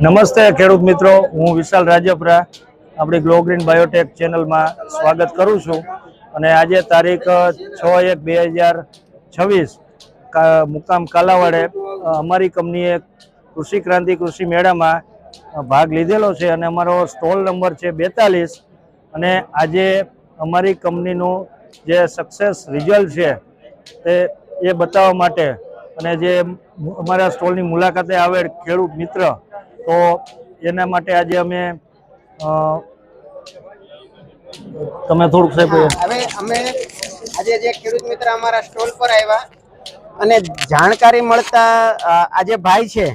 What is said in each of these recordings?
નમસ્તે ખેડૂત મિત્રો, હું વિશાલ રાજપરા, આપણી ગ્લો બાયોટેક ચેનલમાં સ્વાગત કરું છું. અને આજે તારીખ છ એક બે હજાર છવ્વીસ મુકામ કાલાવાડે અમારી કંપનીએ કૃષિ ક્રાંતિ કૃષિ મેળામાં ભાગ લીધેલો છે અને અમારો સ્ટોલ નંબર છે બેતાલીસ. અને આજે અમારી કંપનીનું જે સક્સેસ રિઝલ્ટ છે, તે એ બતાવવા માટે અને જે અમારા સ્ટોલની મુલાકાતે આવે ખેડૂત મિત્ર, તો એના માટે આજે અમે તમે થોડુંક સાહેબ હવે અમે આજે જે ખેડૂત મિત્ર અમારા સ્ટોલ પર આવ્યા અને જાણકારી મળતા આજે ભાઈ છે,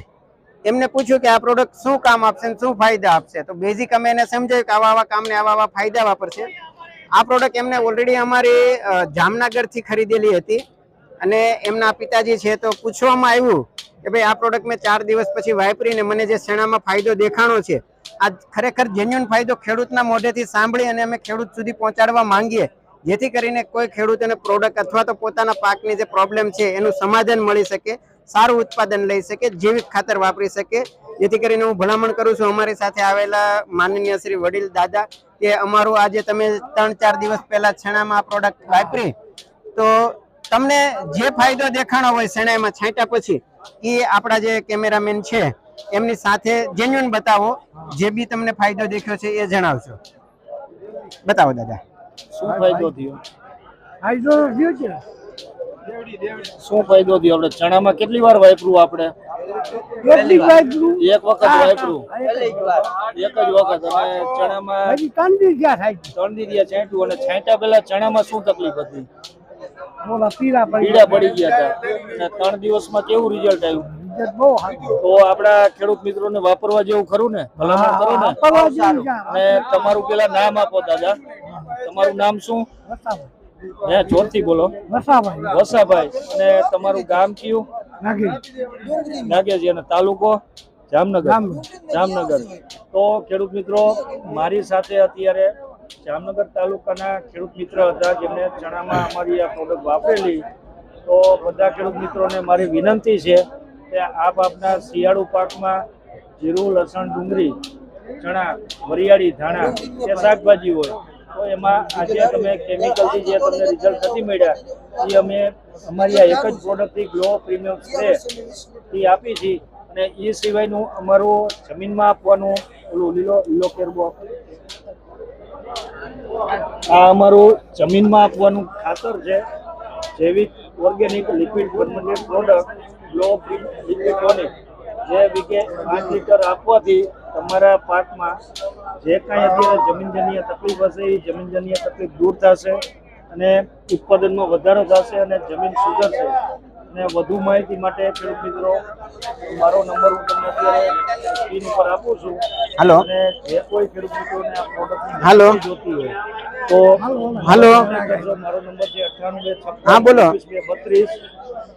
એમને પૂછ્યું કે આ પ્રોડક્ટ શું કામ આપશે અને શું ફાયદા આપશે? તો બેઝિક અમે એને સમજાયું કે આવા આવા કામને આવા આવા ફાયદા વાપરશે. આ પ્રોડક્ટ એમને ઓલરેડી અમારી જામનગરથી ખરીદેલી હતી. અને એમના પિતાજી છે તો પૂછવામાં આવ્યું કે ભાઈ, આ પ્રોડક્ટ મેં ચાર દિવસ પછી વાપરીને મને જે શેણામાં ફાયદો દેખાણો છે, આ ખરેખર જેન્યુન ફાયદો ખેડૂતના મોઢેથી સાંભળી અને અમે ખેડૂત સુધી પહોંચાડવા માંગીએ, જેથી કરીને કોઈ ખેડૂતોને પ્રોડક્ટ અથવા તો પોતાના પાકની જે પ્રોબ્લેમ છે એનું સમાધાન મળી શકે, સારું ઉત્પાદન લઈ શકે જૈવિક ખાતર વાપરી શકે. જેથી કરીને હું ભલામણ કરું છું અમારી સાથે આવેલા માનનીય શ્રી વડીલ દાદા કે અમારું આજે તમે ત્રણ ચાર દિવસ પહેલા છણામાં આ પ્રોડક્ટ વાપરી, તો તમને જે ફાયદો દેખાણો હોય શેણાઈમાં છાંટ્યા પછી એ આપણા જે કેમેરામેન છે એમની સાથે જેન્યુન બતાવો જે બી તમને ફાયદો દેખ્યો છે એ જણાવશો. બતાવો દાદા. શું ફાયદો થયો? ફાયદો થયો છે. શું ફાયદો થયો? આપણે ચણામાં કેટલી વાર વાપરું આપણે? એક વખત વાપરું એક જ વખત. અને ચણામાં ત્રણ દી ગયા થાય છે. ત્રણ દીધિયા છાંટ્યું અને છાંટ્યા પહેલા ચણામાં શું તકલીફ હતી? પડી પીડા પડી ગયા હતા. ત્રણ દિવસમાં કેવું રિઝલ્ટ આવ્યું? તો આપણા ખેડૂત મિત્રોને વાપરવા જેવું ખરું ને? ભલામણ કરો ને. અને તમારું પેલા નામ આપો દાદા. તમારું નામ શું? હે જોરથી બોલો. વસાભાઈ વસાભાઈ અને તમારું ગામ કયું? નાગી નાગેજી અને તાલુકો? જામનગર. જામનગર. તો ખેડૂત મિત્રો મારી સાથે અત્યારે જામનગર તાલુકાના ખેડૂત મિત્ર હતા, જેમને ચણામાં અમારી આ પ્રોડક્ટ વાપરેલી. તો બધા ખેડૂત મિત્રોને મારી વિનંતી છે કે આપ આપના શિયાળુ પાકમાં જીરું લસણ, ડુંગળી, ચણા, વરિયાળી, ધાણા કે શાકભાજી હોય, તો એમાં આજે તમે કેમિકલથી જે તમને રિઝલ્ટ નથી મળ્યા, એ અમે અમારી આ એક જ પ્રોડક્ટથી ગ્લો પ્રીમિયમ સ્પ્રે એ આપી છે. અને એ સિવાયનું અમારું જમીનમાં આપવાનું ઓલું લીલો લીલો કેરબો આ અમારું જમીનમાં આપવાનું ખાતર છે. જૈવિક organic liquid fermented product glow liquid જે વીકે પાંચ લીટર આપવાથી તમારા પાકમાં જે કાંઈ અત્યારે જમીનજન્ય તકલીફ હશે, એ જમીનજન્ય તકલીફ દૂર થશે અને ઉત્પાદનમાં વધારો થશે અને જમીન સુધરશે. અને વધુ માહિતી માટે ખેડૂત મિત્રો, મારો નંબર હું તમને અત્યારે સ્ક્રીન ઉપર આપું છું. હાલો હાલો. તો હાલો. મારો નંબર છે હા, બોલો. બત્રીસ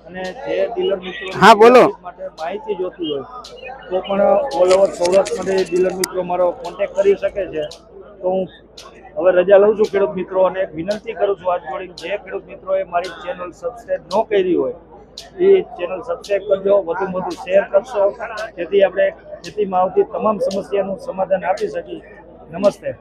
અને જે ડીલર મિત્રો હા, બોલો. માટે માહિતી જોતી હોય તો પણ ઓલ ઓવર સૌરાષ્ટ્ર માટે ડીલર મિત્રો મારો કોન્ટેક કરી શકે છે તો હું હવે રજા લઉં છું ખેડૂત મિત્રો અને વિનંતી કરું છું જોડી જે ખેડૂત મિત્રોએ મારી ચેનલ સબસ્ક્રાઇબ ન કરી હોય એ ચેનલ સબસ્ક્રાઇબ કરજો, વધુ વધુ શેર કરશો. જેથી આપણે ખેતીમાં આવતી તમામ સમસ્યાનું સમાધાન આપી શકીએ. નમસ્તે.